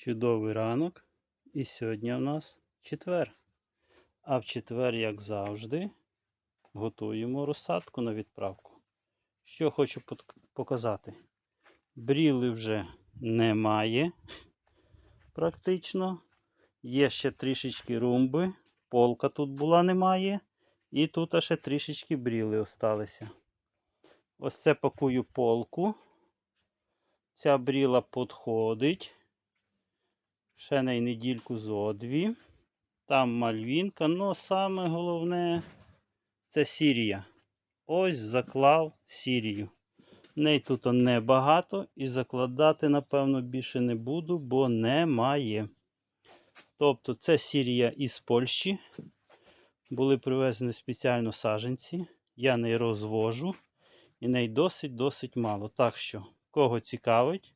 Чудовий ранок. І сьогодні у нас четвер. А в четвер, як завжди, готуємо розсадку на відправку. Що хочу показати. Бріли вже немає. Практично. Є ще трішечки румби. Полка тут була немає. І тут ще трішечки бріли осталися. Ось це пакую полку. Ця бріла підходить. Ще на недільку зо дві. Там мальвінка. Ну, саме головне це Сірія. Ось заклав Сірію. Неї тут небагато і закладати, напевно, більше не буду, бо немає. Тобто це Сірія із Польщі. Були привезені спеціально саженці. Я не розвожу. І неї досить-досить мало. Так що, кого цікавить,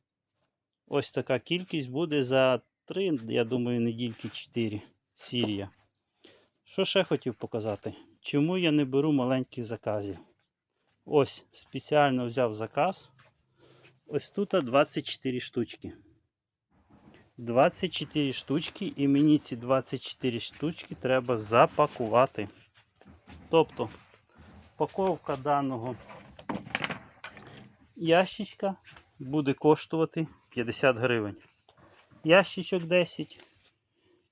ось така кількість буде за 3, я думаю, недільки 4 Сірія. Що ще хотів показати? Чому я не беру маленьких заказів? Ось спеціально взяв заказ. Ось тут 24 штучки. 24 штучки, і мені ці 24 штучки треба запакувати. Тобто, упаковка даного ящичка буде коштувати 50 гривень. Ящичок 10.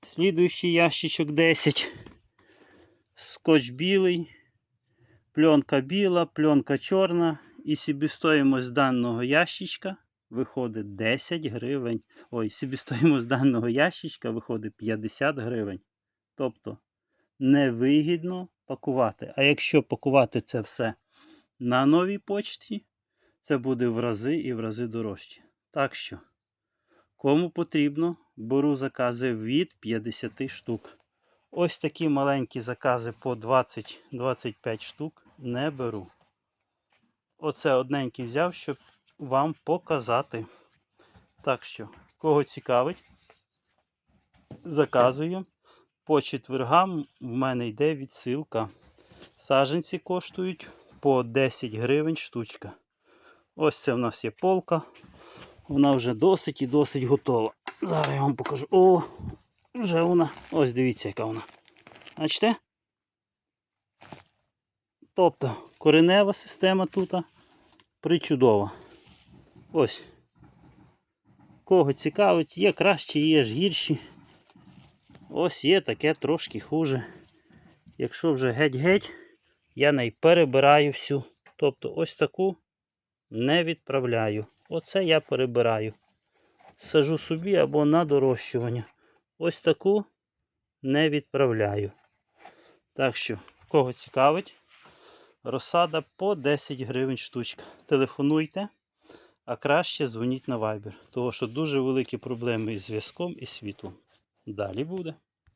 Слідуючий ящичок 10. Скотч білий, пленка біла, пленка чорна. І собівстоїмость даного ящичка виходить 10 гривень. Ой, собівстоїмость даного ящичка виходить 50 гривень. Тобто невигідно пакувати. А якщо пакувати це все на новій почті, це буде в рази і в рази дорожче. Так що, кому потрібно, беру закази від 50 штук. Ось такі маленькі закази по 20-25 штук не беру. Оце одненький взяв, щоб вам показати. Так що, кого цікавить, заказую. По четвергам в мене йде відсилка. Саженці коштують по 10 гривень штучка. Ось це в нас є полка. Вона вже досить і досить готова. Зараз я вам покажу. О, вже вона. Ось дивіться, яка вона. Бачите? Тобто коренева система тут причудова. Ось. Кого цікавить, є кращі, є ж гірші. Ось є таке трошки хуже. Якщо вже геть-геть, я неї перебираю всю. Тобто ось таку не відправляю. Оце я перебираю. Сажу собі або на дорощування. Ось таку не відправляю. Так що, кого цікавить, розсада по 10 гривень штучка. Телефонуйте, а краще дзвоніть на Viber, тому що дуже великі проблеми із зв'язком і світлом. Далі буде.